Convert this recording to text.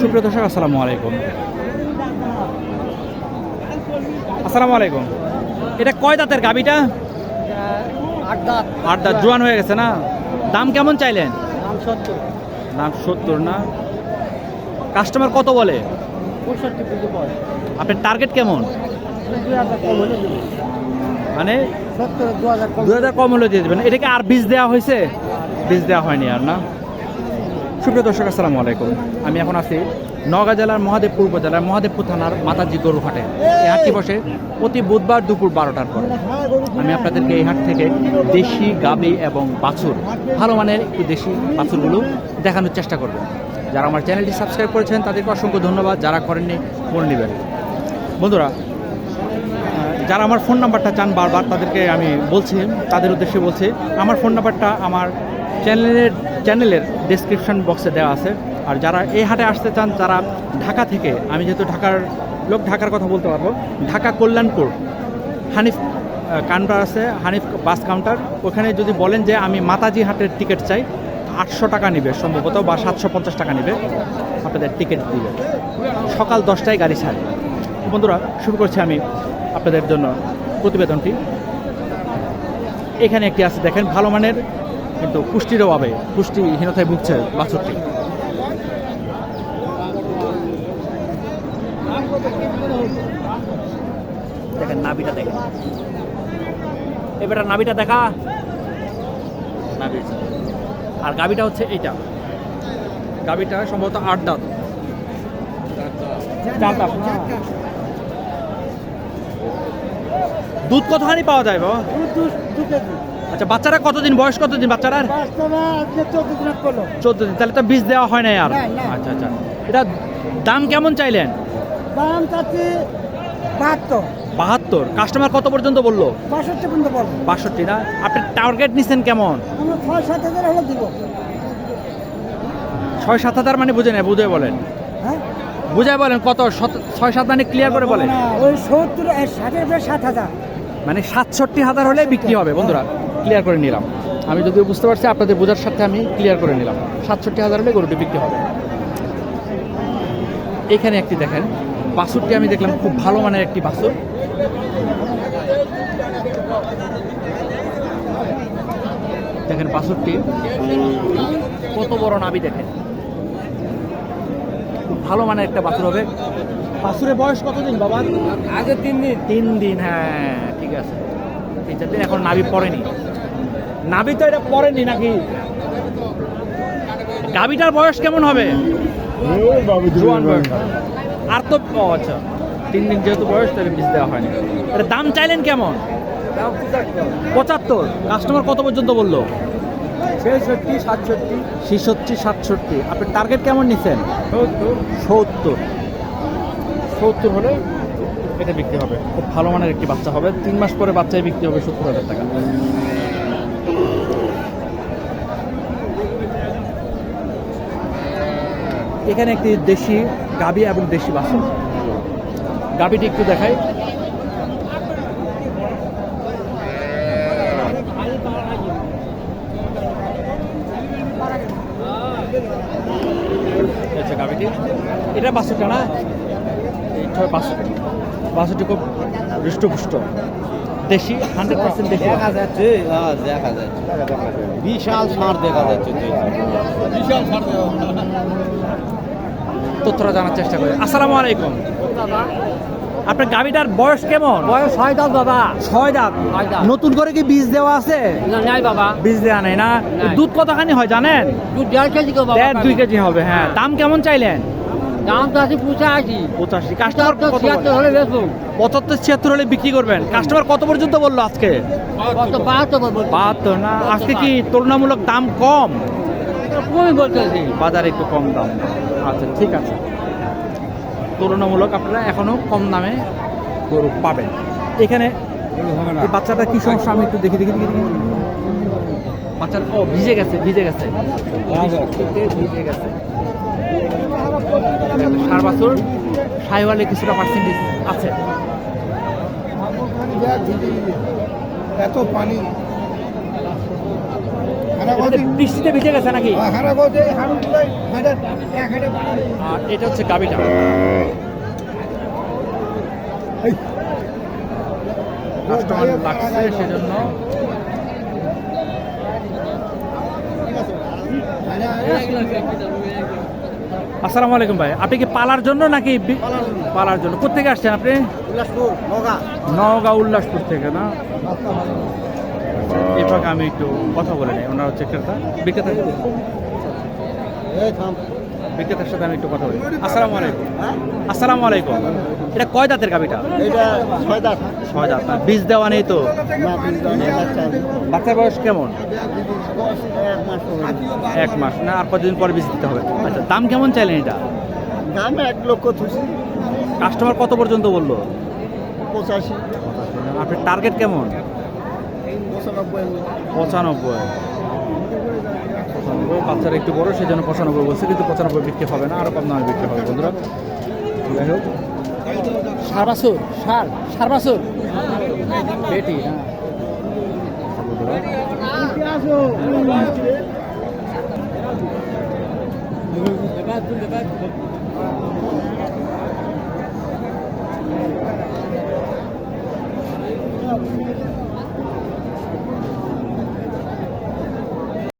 সুপ্রিয় দর্শক আসসালামু আলাইকুম। আসসালামু আলাইকুম। এটা কয় দাঁতের গাবিটা আট দাঁত। জোয়ান হয়ে গেছে না? দাম কেমন চাইলেন? দাম সত্তর না? কাস্টমার কত বলে? আপনার টার্গেট কেমন? মানে? দু হাজার কম। হলে দিয়ে দেবেন। এটাকে আর বীজ দেওয়া হয়েছে? বীজ দেওয়া হয়নি আর না? সুপ্রিয় দর্শক আসসালামু আলাইকুম। আমি এখন আছি নওগাঁ জেলার মহাদেবপুর উপজেলার মহাদেবপুর থানার মাতাজি গরু হাটে। এই হাটটি বসে প্রতি বুধবার দুপুর বারোটার পর। আমি আপনাদেরকে এই হাট থেকে দেশি গাবি এবং বাছুর ভালো মানের একটু দেশি বাছুরগুলো দেখানোর চেষ্টা করব। যারা আমার চ্যানেলটি সাবস্ক্রাইব করেছেন, তাদেরকে অসংখ্য ধন্যবাদ। যারা করেননি মনে নেবেন। বন্ধুরা, যারা আমার ফোন নাম্বারটা চান বারবার, তাদেরকে আমি বলছি, তাদের উদ্দেশ্যে বলছি, আমার ফোন নাম্বারটা আমার চ্যানেলের চ্যানেলের ডেসক্রিপশন বক্সে দেওয়া আছে। আর যারা এই হাটে আসতে চান যারা ঢাকা থেকে, আমি যেহেতু ঢাকার লোক, ঢাকার কথা বলতে পারব, ঢাকা কল্যাণপুর, হানিফ কাউন্টার আছে, হানিফ বাস কাউন্টার ওখানে যদি বলেন যে আমি মাতাজি হাটের টিকিট চাই আটশো টাকা নিবে সম্ভবত বা সাতশো পঞ্চাশ টাকা নিবে। আপনাদের টিকিট দিবে। সকাল দশটায় গাড়ি ছাড়ে বন্ধুরা, শুরু করছি আমি আপনাদের জন্য প্রতিবেদনটি। এখানে একটি আছে, দেখেন, ভালো মানের, কিন্তু পুষ্টির অভাবে, পুষ্টিহীনতায় ভুগছে বাছুরটি। দেখেন নাবিটা দেখেন। এবার নাবিটা দেখা। নাবি আর গাবিটা হচ্ছে এইটা। গাবিটা সম্ভবত আট দাঁত। চার দাঁত না? দুধ কতখানি পাওয়া যায় বাবা? আচ্ছা বাচ্চারা কতদিন বয়স কতদিন বাচ্চারা চোদ্দ দিন তাহলে তো বীজ দেওয়া হয় না আর। আচ্ছা আচ্ছা। এটা দাম কেমন চাইলেন? দাম চাচ্ছি বাহাত্তর। বাহাত্তর। কাস্টমার কত পর্যন্ত বলল? বাষট্টি পর্যন্ত পড়বে বাষট্টি না? আপনি টার্গেট নিছেন কেমন? আমরা ছয় সাত হাজার হলে দিব। ছয় সাত হাজার মানে বুঝে নেয় বুঝে বলেন। হ্যাঁ? বুঝায় বলেন কত? ছয় সাত মানে ক্লিয়ার করে বলেন। ওই সত্তর ষাটের সাত হাজার। মানে সাতষট্টি হাজার হলে বিক্রি হবে। বন্ধুরা ক্লিয়ার করে নিলাম। আমি যদিও বুঝতে পারছি আপনাদের বোঝার সাথে আমি ক্লিয়ার করে নিলাম। সাতষট্টি হাজার হলে গরুটি বিক্রি হবে। এখানে একটি দেখেন। বাছুরটি আমি দেখলাম খুব ভালো মানের একটি বাছুর দেখেন বাছুরটি কত বড় নাবি দেখেন। খুব ভালো মানের একটা বাছুর হবে। বাছুরের বয়স কতদিন বাবা? আগে তিন দিন। তিন দিন হ্যাঁ ঠিক আছে। তিন চার দিন এখন নাবি পড়েনি। নাবি তো এটা পড়েনি নাকি? গাবিটার বয়স কেমন হবে? জোয়ান বয়স আর তো আচ্ছা। তিন দিন যেহেতু বয়স তাহলে বীজ দেওয়া হয়নি। এটা দাম চাইলেন কেমন? পঁচাত্তর। কাস্টমার কত পর্যন্ত বলল? ছেষট্টি সাতষট্টি। ছেষট্টি সাতষট্টি। আপনি টার্গেট কেমন নিচ্ছেন সত্তর। সত্তর। সত্তর হলে এটা বিক্রি হবে। খুব ভালো মানের একটি বাচ্চা হবে। তিন মাস পরে বাচ্চায় বিক্রি হবে সত্তর হাজার টাকা। এখানে একটি দেশি গাবি এবং দেশি বাছুর গাবিটি একটু দেখাই। গাবিটি এটা বাছুরটা না? বাছুর বাছুরটি খুব হৃষ্টপুষ্ট। দেশি হান্ড্রেড পার্সেন্ট দেশি দেখা যাচ্ছে। হ্যাঁ, দেখা যাচ্ছে। বিশাল সার দেখা যাচ্ছে। বিশাল সার তথ্যটা জানার চেষ্টা করি। আসসালামু আলাইকুম। আপনার গাবিটার বয়স কেমন? বয়স ছয় দাম বাবা। ছয় দাঁত। নতুন করে কি বীজ দেওয়া আছে? নাই বাবা। বীজ দেওয়া নেই না? দুধ কতখানি হয় জানেন? তুই দেড় কেজি দেড় দুই কেজি হবে হ্যাঁ। দাম কেমন চাইলেন? দাম তো আছে পুষা আছি পঁচাশি কাস্টমার ছিয়াত্তর হলে বেচবো। পঁচাত্তর ছিয়াত্তর হলে বিক্রি করবেন। কাস্টমার কত পর্যন্ত বলল আজকে? কত বাহাত্তর বলব। বাহাত্তর না? আজকে কি তুলনামূলক দাম কম? কমই বলতেছি। বাজারে একটু কম দাম। আচ্ছা ঠিক আছে। তুলনামূলক আপনারা এখনও কম দামে গরু পাবেন। এখানে বাচ্চাটা কি সমস্যা? আমি একটু দেখি দেখি দেখি দেখি। বাচ্চাটা, ও, ভিজে গেছে ভিজে গেছে। ভিজে গেছে। সার বছর, সাইওয়ালে কিছুটা পার্সেন্টেজ আছে। এত পানি। বৃষ্টিতে ভিজে গেছে নাকি? আর এটা হচ্ছে গাবিটা। কাস্টমার লাগছে সেজন্য। আসসালামু আলাইকুম ভাই আপনি কি পালার জন্য নাকি পালার জন্য। কোথেকে আসছেন আপনি? উল্লাসপুর নওগাঁ। উল্লাসপুর থেকে না? এবার আমি একটু কথা বলে নিই। ওনার হচ্ছে ক্রেতা। বিক্রেতা বিক্রেতার সাথে আমি একটু কথা বলি। আসসালামু আলাইকুম। আসসালামু আলাইকুম। এটা কয় দাঁতের গাবিটা এইটা ছয় দাঁত। ছয় দাঁত বীজ দেওয়া নেই তো? বাচ্চার বয়স কেমন? এক মাস এক মাস। না আর কতদিন পর বীজ দিতে হবে? আচ্ছা দাম কেমন চাইলেন এটা? দাম এক লক্ষ থুসি কাস্টমার কত পর্যন্ত বলল? পঁচাশি। আপনার টার্গেট কেমন? পঁচানব্বই। পঁচানব্বই বাচ্চারা একটু বড় সেই জন্য পঁচানব্বই বলছে কিন্তু পঁচানব্বই বিক্রি হবে না আরও কম দামে বিক্রি হবে বন্ধুরা। যাই হোক। সার বাছুর সার সার বাছুর বেটি হ্যাঁ